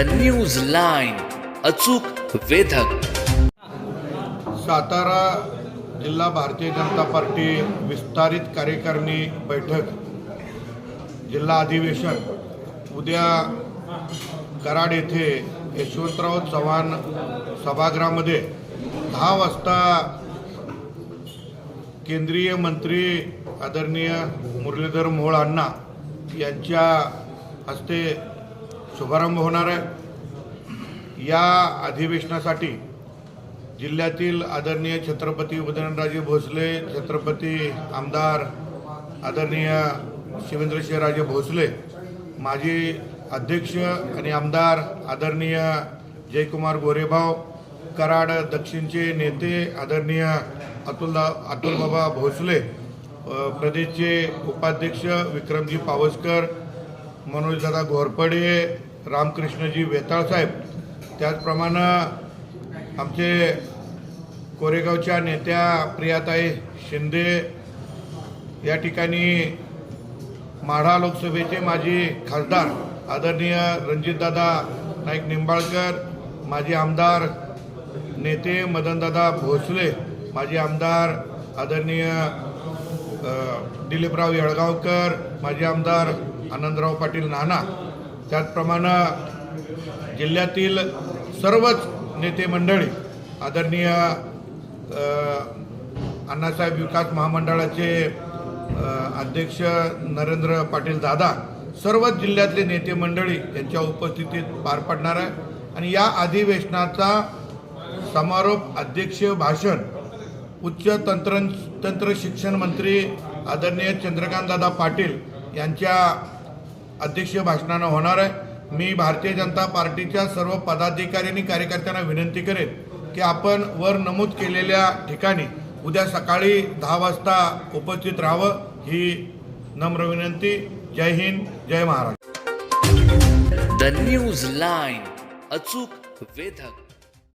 The news line अचूक वेधक. सातारा जिल्हा Bharatiya Janata party विस्तारित कार्यकारिणी बैठक. जिल्हा अधिवेशन. उद्या कराड येथे यशवंतराव चव्हाण सभागृहामध्ये. दहा वाजता केंद्रीय मंत्री आदरणीय मुरलीधर मोहोळ अण्णा यांच्या हस्ते शुभारंभ होणार आहे. या अधिवेशनासाठी जिल्ह्यातील आदरणीय छत्रपती उदयनराजे भोसले छत्रपती आमदार आदरणीय शिवेंद्रसिंहराजे भोसले माजी अध्यक्ष आणि आमदार आदरणीय जयकुमार गोरेभाव कराड दक्षिणचे नेते आदरणीय अतुलदा अतुलबाबा भोसले प्रदेशचे उपाध्यक्ष विक्रमजी पावसकर मनोजदादा घोरपडे रामकृष्णजी वेताळसाहेब त्याचप्रमाणे आमचे कोरेगावच्या नेत्या प्रियाताई शिंदे या ठिकाणी माढा लोकसभेचे माजी खासदार आदरणीय रणजितदादा नाईक निंबाळकर माजी आमदार नेते मदनदादा भोसले माजी आमदार आदरणीय दिलीपराव येळगावकर माजी आमदार आनंदराव पाटील नाना त्याचप्रमाणे जिल्ह्यातील सर्वच नेते मंडळी आदरणीय अण्णासाहेब विकास महामंडळाचे अध्यक्ष नरेंद्र पाटील दादा सर्वच जिल्ह्यातले नेते मंडळी यांच्या उपस्थितीत पार पडणार आहे. आणि या अधिवेशनाचा समारोप अध्यक्ष भाषण उच्च तंत्र तंत्र शिक्षण मंत्री आदरणीय चंद्रकांतदादा पाटील यांच्या अध्यक्षीय भाषणानं होणार आहे. मी भारतीय जनता पार्टीच्या सर्व पदाधिकारी आणि कार्यकर्त्यांना विनंती करेन की आपण वर नमूद केलेल्या ठिकाणी उद्या सकाळी दहा वाजता उपस्थित राहावं ही नम्र विनंती. जय हिंद जय महाराष्ट्र. द न्यूज लाईन अचूक वेधक.